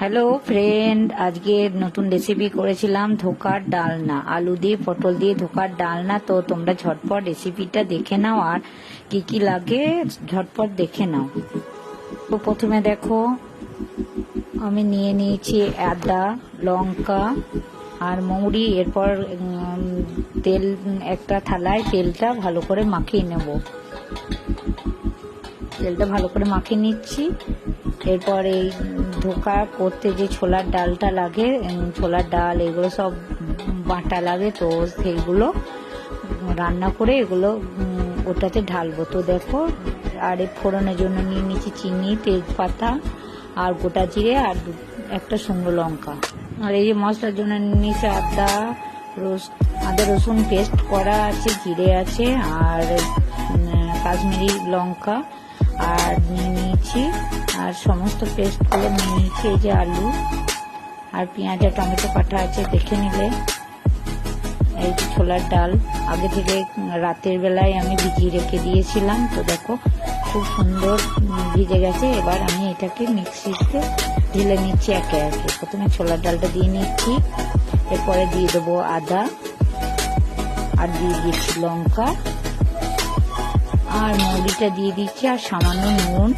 Hello friend আজকে নতুন recipe করেছিলাম ধোকার ডালনা। আলু দিয়ে, পটল দিয়ে ধোকার ডালনা। তো তোমরা ঝটপট রেসিপিটা দেখে নাও আর কি কি লাগে ঝটপট দেখে নাও। তো প্রথমে দেখো, আমি নিয়ে নিয়েছি আদা, লঙ্কা আর মৌরি। এরপর তেল, একটা থালায় তেলটা ভালো করে মাখিয়ে নেব। তেলটা ভালো করে মাখিয়ে নিচ্ছি। এরপর এই ধোকা করতে যে ছোলার ডালটা লাগে ছোলার ডাল, এগুলো সব বাটা লাগে তো, সেইগুলো রান্না করে এগুলো ওটাতে ঢালবো। তো দেখো, আর এই ফোড়নের জন্য নিয়ে নিচ্ছি চিনি, তেজপাতা আর গোটা জিরে আর একটা শুকনো লঙ্কা। আর এই যে মশলার জন্য নিয়ে নিয়েছি আদা রস আদা, রসুন পেস্ট করা আছে, জিরে আছে আর কাশ্মীরি লঙ্কা। আর নিয়ে নিয়েছি। আর সমস্ত পেস্টগুলো নিয়ে নিয়েছি, এই যে আলু আর পেঁয়াজ আর টমেটো কাটা আছে, দেখে নিলে। এই যে ছোলার ডাল। আগে থেকে রাতের বেলায় আমি ভিজিয়ে রেখে দিয়েছিলাম, তো দেখো খুব সুন্দর ভিজে গেছে। এবার আমি এটাকে মিক্সিতে ঢেলে নিচ্ছি একে একে। প্রথমে ছোলার ডালটা দিয়ে নিচ্ছি, এরপরে দিয়ে দেবো আদা আর দিয়ে দিচ্ছি লঙ্কা। আর মৌরিটা দিয়ে দিচ্ছি, আর সামান্য নুন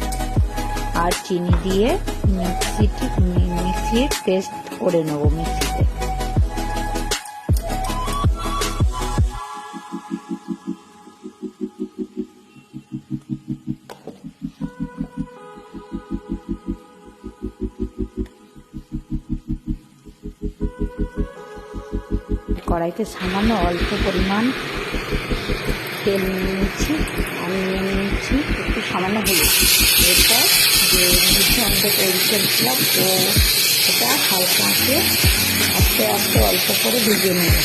আর চিনি দিয়ে মিক্সিটি মিক্সির পেস্ট করে নেব মিক্সিতে। কড়াইতে সামান্য অল্প পরিমাণ তেল নিয়ে নিচ্ছি আমি নিয়ে নিচ্ছি একটু সামান্য হলুদ। এরপর যে অঙ্ক তৈরি করেছিলাম তো এটা হালকা আঁচে আস্তে আস্তে অল্প করে ভিজে নেব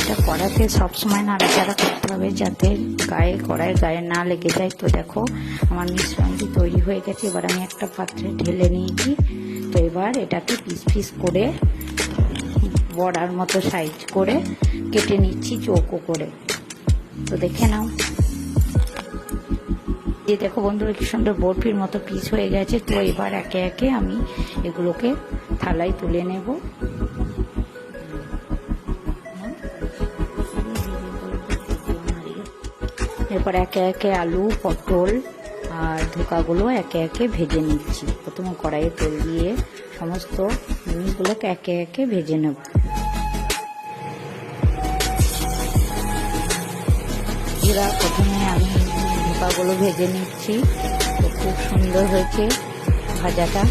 এটা কড়াতে সবসময় নাড়াচাড়া করতে হবে যাতে গায়ে কড়ায় গায়ে না লেগে যায়। তো দেখো, আমার মিশ্রণটি তৈরি হয়ে গেছে। এবার আমি একটা পাত্রে ঢেলে নিয়েছি। তো এবার এটাকে পিস পিস করে বড়ার মতো সাইজ করে কেটে নিচ্ছি চৌকো করে। তো দেখে নাও। যে দেখো বন্ধুরা, কি সুন্দর বরফির মতো পিস হয়ে গেছে। তো এবার একে একে আমি এগুলোকে থালায় তুলে নেব। এরপর একে একে আলু, পটল আর ধোকাগুলো একে একে ভেজে নিচ্ছি। প্রথমে কড়াইয়ে তেল দিয়ে সমস্ত জিনিসগুলোকে একে একে ভেজে নেব। জিরা প্রথমে আমি ধোকাগুলো ভেজে নিচ্ছি। তো খুব সুন্দর হয়েছে ভাজাটা।